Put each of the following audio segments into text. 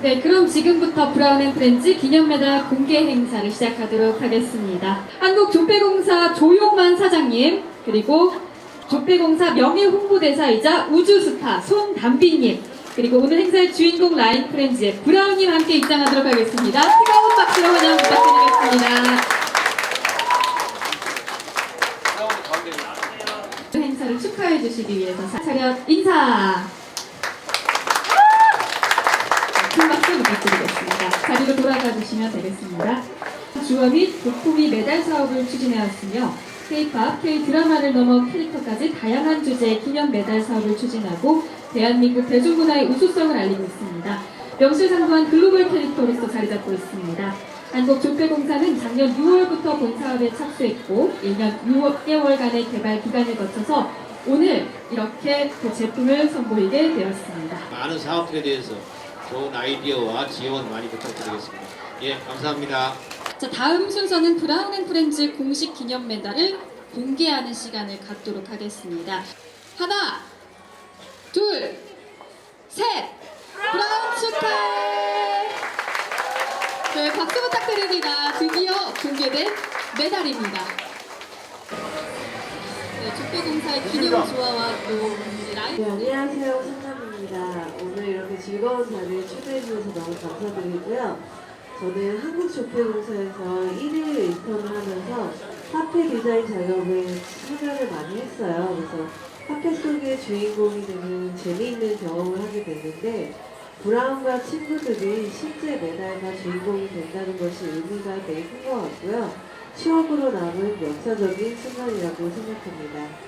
네, 그럼 지금부터 브라운 앤 프렌즈 기념메달 공개 행사를 시작하도록 하겠습니다. 한국 조폐공사 조용만 사장님, 그리고 조폐공사 명예홍보대사이자 우주스타 손담비님, 그리고 오늘 행사의 주인공 라인 프렌즈의 브라운님 함께 입장하도록 하겠습니다. 뜨거운 박수로 환영 부탁드리겠습니다. 행사를 축하해 주시기 위해서 차렷 인사! 큰 박수 부탁드리겠습니다. 자리로 돌아가 주시면 되겠습니다. 주어 및 도코미 메달 사업을 추진해왔으며 K-팝, K-드라마를 넘어 캐릭터까지 다양한 주제의 기념 메달 사업을 추진하고 대한민국 대중문화의 우수성을 알리고 있습니다. 명실상부한 글로벌 캐릭터로서 자리 잡고 있습니다. 한국조폐공사는 작년 6월부터 본 사업에 착수했고 1년 6개월간의 개발 기간을 거쳐서 오늘 이렇게 그 제품을 선보이게 되었습니다. 많은 사업들에 대해서 좋은 아이디어와 지원 많이 부탁드리겠습니다. 예, 감사합니다. 자, 다음 순서는 브라운 앤 프렌즈 공식 기념 메달을 공개하는 시간을 갖도록 하겠습니다. 하나, 둘, 셋! 브라운 축하해! 네, 박수 부탁드립니다. 드디어 공개된 메달입니다. 네, 조폐공사의 기념 조화와 또 라이브 네, 안녕하세요. 상남입니다. 오늘 이렇게 즐거운 자리에 초대해 주셔서 너무 감사드리고요. 저는 한국조폐공사에서 1일 인턴을 하면서 화폐 디자인 작업에 참여를 많이 했어요. 그래서 화폐 속의 주인공이 되는 재미있는 경험을 하게 됐는데 브라운과 친구들이 실제 메달과 주인공이 된다는 것이 의미가 되게 큰 것 같고요. 추억으로 남은 역사적인 순간이라고 생각합니다.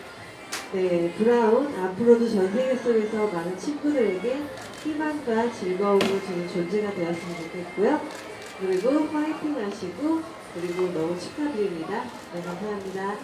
네, 브라운 앞으로도 전 세계 속에서 많은 친구들에게 희망과 즐거움을 주는 존재가 되었으면 좋겠고요. 그리고 파이팅 하시고 그리고 너무 축하드립니다. 네, 감사합니다.